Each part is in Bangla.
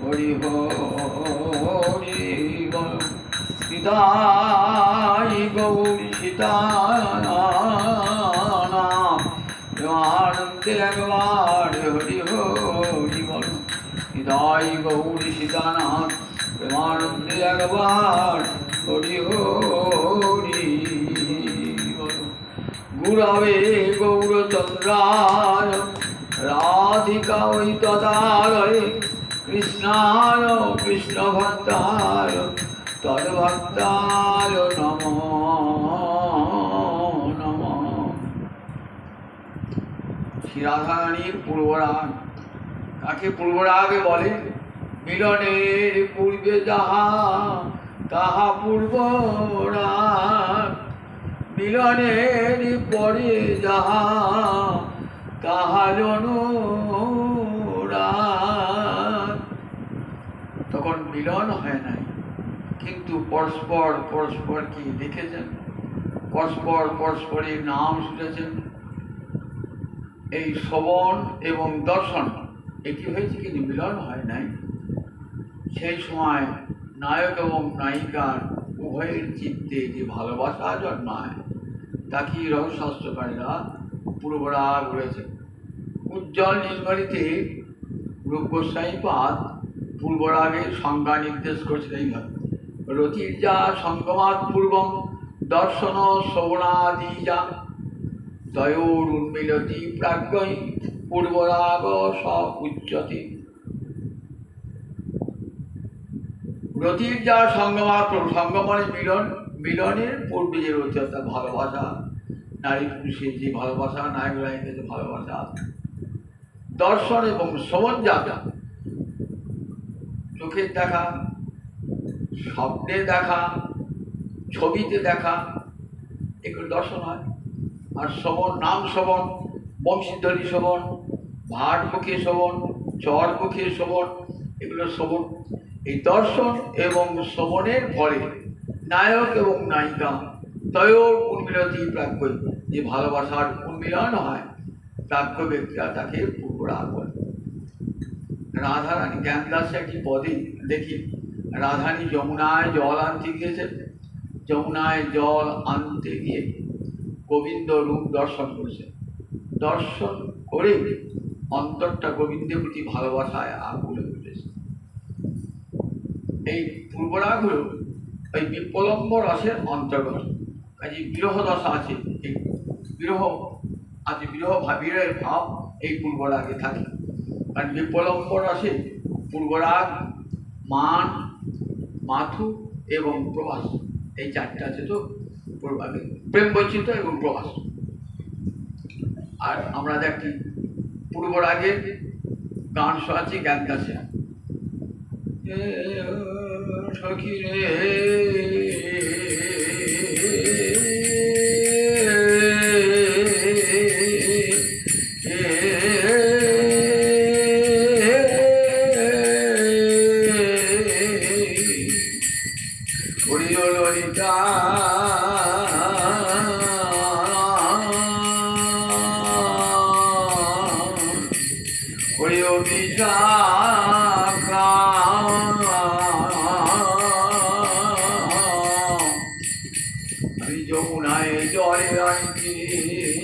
হরি হরি সীতাই গৌরী সীতানাম আনন্দে একবার হরি হরি বল। সীতাই গৌরী সীতানাথ প্রেমানন্দে একবার হরি হরি গুরবে গৌরচন্দ্রায় রাধিকা ওই তদালয়ে কৃষ্ণায় কৃষ্ণ ভক্তায় তদ্ভক্তায় নম নম। শ্রীরাধারানীর পূর্বরাগ, কাকে পূর্বরাগে বলে? মিলনের পূর্বে যাহা, তাহা পূর্বরাগ। মিলনের পরে যাহা তখন মিলন হয় নাই, কিন্তু পরস্পর পরস্পর কি দেখেছেন? পরস্পর, পরস্পরের নাম শুনেছেন? এই শ্রবণ এবং দর্শন এটি হয়েছে কিন্তু মিলন হয় নাই। সেই সময় নায়ক এবং নায়িকার উভয়ের চিত্তে যে ভালোবাসা জন্মায় তাকে রহস্যকারীরা পূর্বরাগ রয়েছে। উজ্জ্বল নীলবাড়িতে রূপগোস্বাইপাদ পূর্বরাগে সংজ্ঞা নির্দেশ করেছেন এইভাবে রতির যা সঙ্গমাত পূর্বম দর্শন শ্রবণাদি যা দয়োর উন্মিলতি প্রাজ্ঞই পূর্বরাগ স উচ্চতে রতির যা সঙ্গমাত্র সঙ্গমনে মিলন মিলনের পূর্বে যে রতি অর্থাৎ ভালোবাসা নারী পুরুষের যে ভালোবাসা নায়ক নায়িকের যে ভালোবাসা, দর্শন এবং শ্রবণ যাত্রা চোখের দেখা, স্বপ্নে দেখা, ছবিতে দেখা, এগুলো দর্শন হয়। আর শ্রবণ নাম শ্রবণ বংশীধ্বনি শ্রবণ ভাট মুখে শ্রবণ চর মুখে শ্রবণ এগুলো শ্রবণ এই দর্শন এবং শ্রবণের ফলে নায়ক এবং নায়িকা তয়োর উন্মিলতি প্রাজ্ঞ যে ভালোবাসার উন্মিলন হয় প্রাজ্ঞ ব্যক্তিরা তাকে পূর্বরাগ বলে। রাধারানী, জ্ঞানদাস একটি পদে দেখি রাধানী যমুনায় জল আনতে গিয়েছেন যমুনায় জল আনতে গিয়ে গোবিন্দ রূপ দর্শন করেছেন দর্শন করে অন্তরটা গোবিন্দের প্রতি ভালোবাসায় আকুলে উঠেছে এই পূর্বরাগ হল ওই বিপ্লম্ব রসের অন্তর্গত। কাজে বিরহ দশা আছে। এই বিরহ আছে বিরহ ভাবিরের ভাব এই পূর্বরাগে থাকে। কারণ বিপ্লম্ব আছে পূর্বরাগ মান, মাথু এবং প্রবাস এই চারটে আছে তো পূর্বাগে প্রেম বৈচিত্র্য এবং প্রবাস আর আমরা দেখি পূর্বরাগের গান শোনাচ্ছি জ্ঞান গাছে সখী রে জলে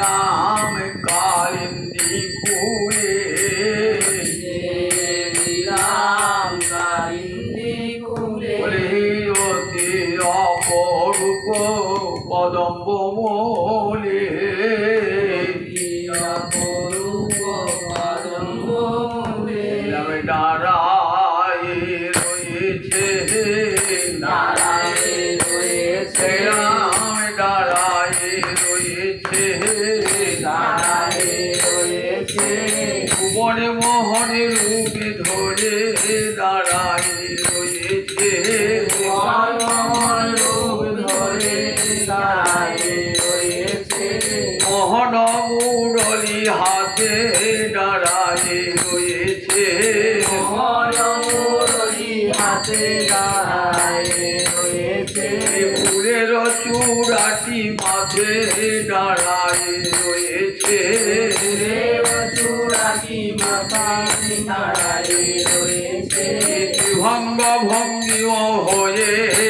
감사합니다. মনে মোহনে রূপে ধরে দাঁড়ায়। ভঙ্গি হয়ে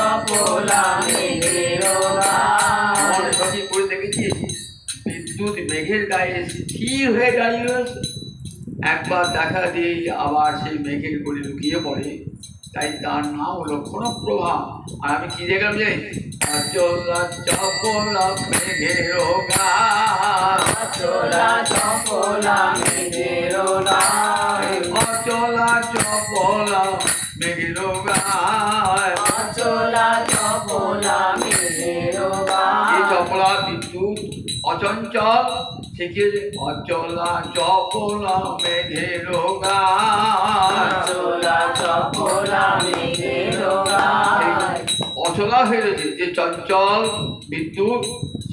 বিদ্যুৎ মেঘের গায়ে স্থির হয়ে দাঁড়িয়ে একবার দেখা দিয়ে আবার সেই মেঘের গড়ে লুকিয়ে পড়ে তাই তার নাম হলো ক্ষণপ্রভা আর আমি কি দেখলাম যে চলা চপলা মেঘের গা অচলা চপলা মেঘের গায় এই চপলা বিদ্যুৎ অচঞ্চল। শিখিয়েছে অচলা চপলা মেঘের অচলা হয়ে রয়েছে যে চঞ্চল বিদ্যুৎ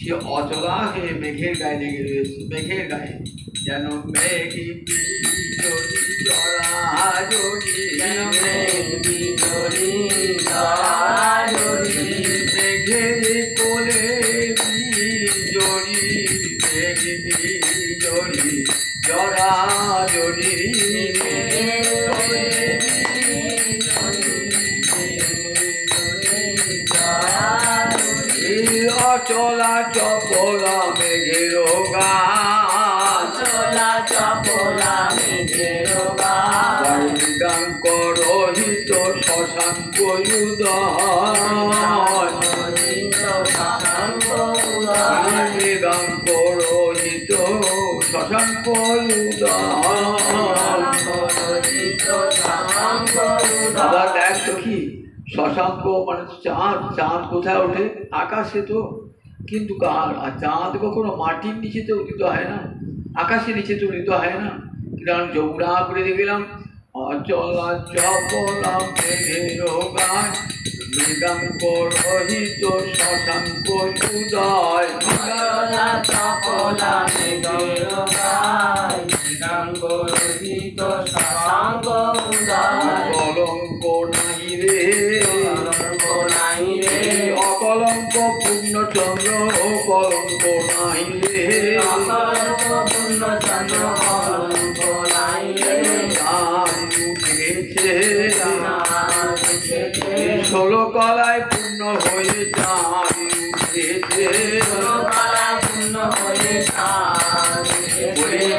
সে অচলা হয়ে মেঘের গায়ে লেগে রয়েছে মেঘের গায়ে। যেন মেঘি বিজলি জরা মেঘের কোলে বিজড়ি মেঘ বিজড়ি জরা জড়ি অচলা চপলা মেঘের গাঙ্ক রহিত শশাঙ্ক আবার দেখ সখী শশাঙ্ক মানে চাঁদ চাঁদ কোথায় ওঠে আকাশে তো কিন্তু কার আর চাঁদ কখনো মাটির নিচেতে উদিত হয় না আকাশের নিচে তো উদিত হয় না আমি যমুনা করে দেখলাম অচলা চপলা মেঘের গান মৃগাঙ্ক রহিত শশাঙ্ক উদয় কলঙ্ক নাই রে। অকলঙ্ক পূর্ণচন্দ্র কলঙ্ক নাই রে। চাঁদ ষোলো কলায় পূর্ণ হয়ে চাঁদ উঠেছে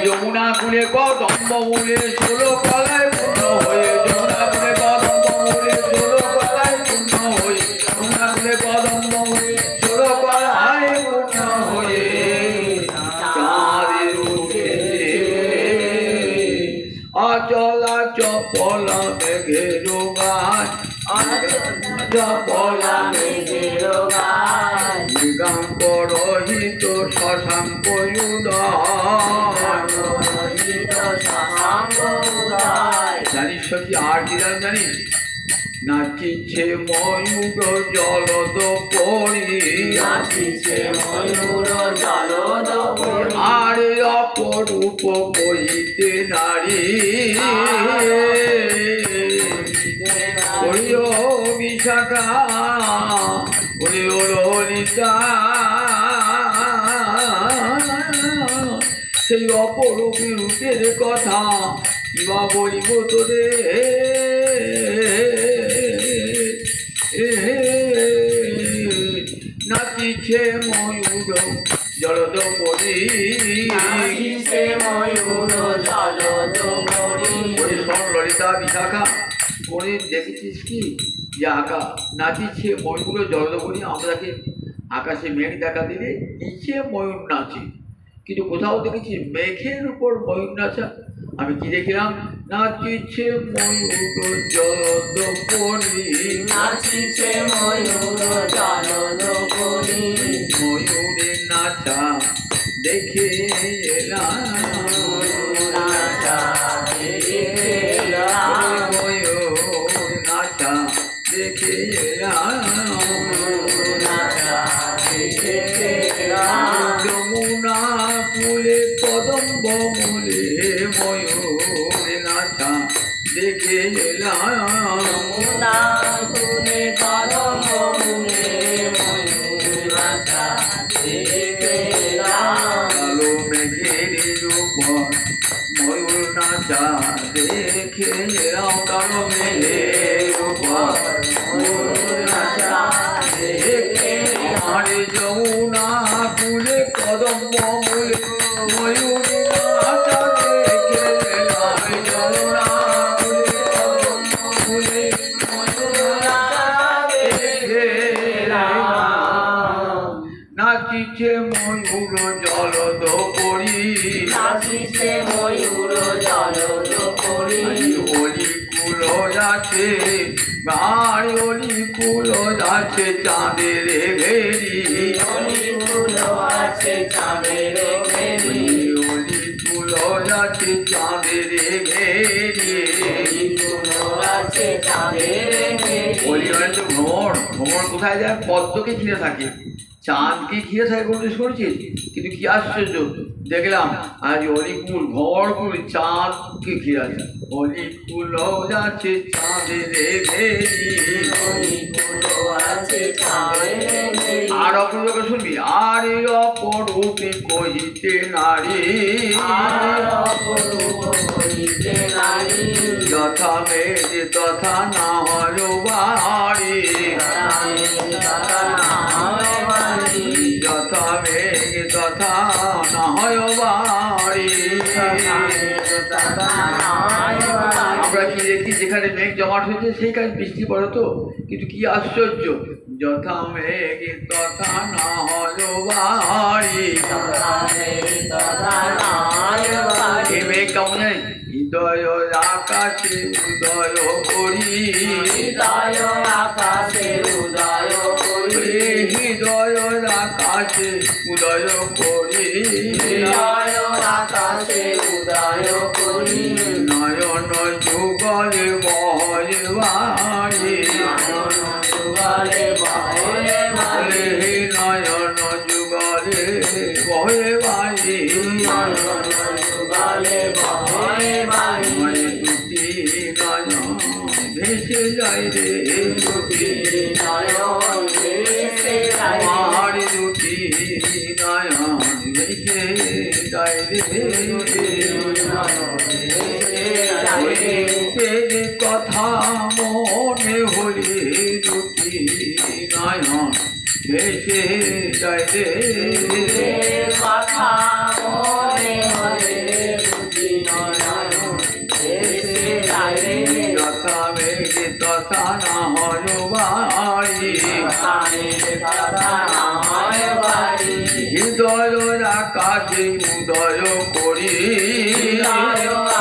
যমুনা কুলে কদম্ব মূলে ষোলো কলায় পূর্ণ হয়ে যমুনা কুলে কদম্ব মূলে ষোলো কলায় পূর্ণ হয়ে যমুনা কুলে কদম্ব মূলে ষোলো কলায় পূর্ণ হয়ে চাঁদের উঠেছে অচলা চপলা মেঘের গান চপলা মৃগাঙ্ক রহিত শশাঙ্ক জানিস কি আর কি জান জানিস নাচিছে ময়ূর জলদ পরি নাচিছে ময়ূর জলদ আরে অপরূপ বইতে নারী বিশাখা ওরে ও ললিতা সেই অপরূপী রূপের কথা কিবা বলিব তোরে নাচিছে ময়ূর জলদ পরি? নাচিছে ময়ূর জলদ শোন ললিতা বিশাখা ওরে দেখেছিস কি? যে আকা। নাচিছে ময়ূর জলদপরি আমরাকে আকাশে মেঘ দেখা দিলে নিচে ময়ূর নাচে। কিন্তু কোথাও দেখেছি মেঘের উপর ময়ূর নাচা। আমি কি দেখলাম? নাচিছে ময়ূর জলদপরি নাচিছে ময়ূর জলদ পরি ময়ূরের নাচা দেখে এলাম। নাচা যমুনা ফুলে কদম মূলে ময়ূর এলাম। কালো মেঘের উপর ময়ূর নাচা দেখে এলাম কালো মেঘের উপর ময়ূর ময়ূর গাড় ফুল আছে চাঁদের ঘেরি। অলিকুল আছে চাঁদের ঘেরি। অলি ফুল আছে চাঁদের ঘেরি ঘেরি। মানে তো ভ্রমণ ভ্রমণ কোথায় যায়? পদ্মকে ঘিরে থাকে। চাঁদকে ঘিরে থাকে কোনো শুনেছিস কিন্তু কি আশ্চর্য, দেখলাম আজ অলিকুল ভরকুল চাঁদকে ঘিরে আছে। অলিকুল যাচ্ছে চাঁদের আর অপরূপ শুনবি? আর এই অপরূপে কহিতে নারী। যথা মেঘ তথা না হল বাড়ি বাণী যথা মেঘ তথা না হয় বাড়ি। আমরা কি দেখি যেখানে মেঘ জমাট হয়েছে সেইখানে বৃষ্টি পড়ে তো? কিন্তু কি আশ্চর্য যথা মেঘ তথা না হল বাড়ি। মেঘ কেমন জানি হৃদয় আকাশে উদয় করি। ওরে হৃদয় আকাশে উদয় করি। নয়ন যুগলে বয় বাড়ি। বলে হে নয়ন যুগলে বয় বাড়ি। মনে দুটি নয়ন। ভেসে যায় রে দুটি আমার দুটি নয়ন। ভেসে যায় রে রূপের কথা মনে হলে দুটি নয়ন। ভেসে যায় রে কথা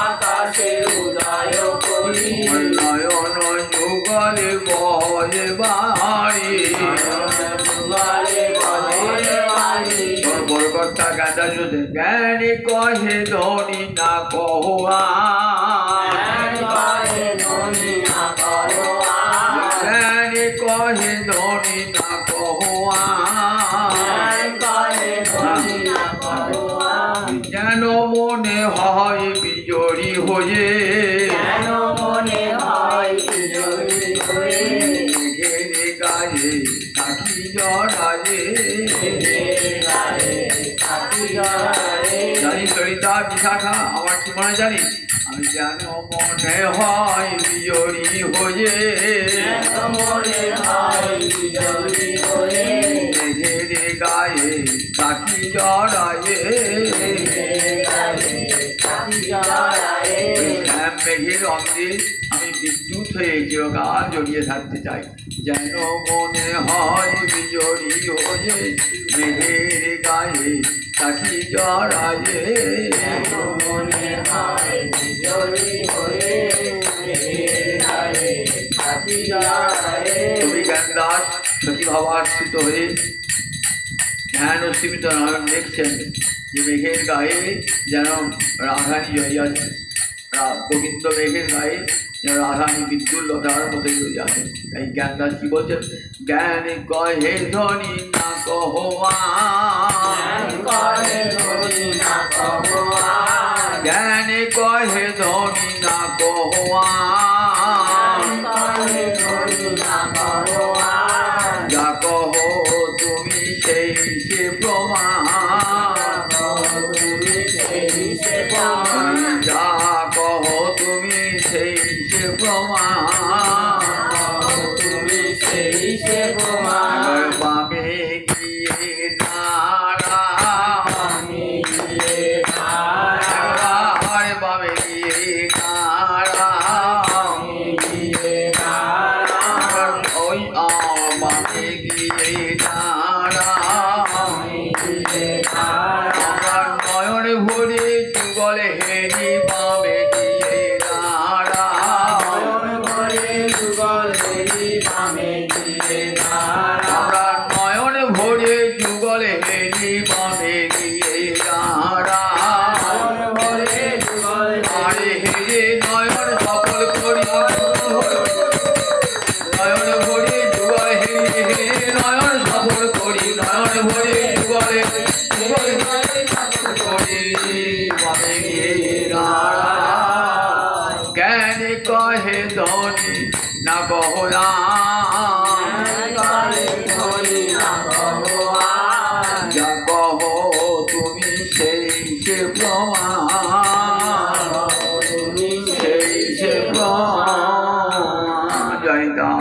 আকাশে উদয় করি। নয়ন যুগলে বয় বাড়ি। তোর বড় কর্তা গাঁদা যদি জ্ঞানী কহে ধনী না কহা হয়ে। কেন মনে হয় হয়ে গায়ে থাকি জড়ায়ে জানি ললিতা বিশাখা আমার কি মনে জানি? আমি যেন মনে হয় হয়ে। মনে হয় বিজয়ী হয়ে। গায়ে থাকি জড়ায়ে। মেঘের অঙ্গে আমি বিদ্যুৎ হয়ে চিরকাল জড়িয়ে থাকতে চাই যেন মনে হয় বিজড়ি হয়ে মেঘের গায়ে থাকি জড়ায়ে মনে হয় বিজয়ী হয়ে তুমি জ্ঞানদাস সতী হয়ে ধ্যান ও সীমিত নারায়ণ দেখছেন যে মেঘের গায়ে যেন রাধানী জড়িয়াছে গোবিন্দ মেঘের গায়ে যেন রাধানী বিদ্যুৎ লতার মতো জড়িয়াছে তাই জ্ঞানদাস কি বলছেন? জ্ঞান কহে ধনী না জ্ঞান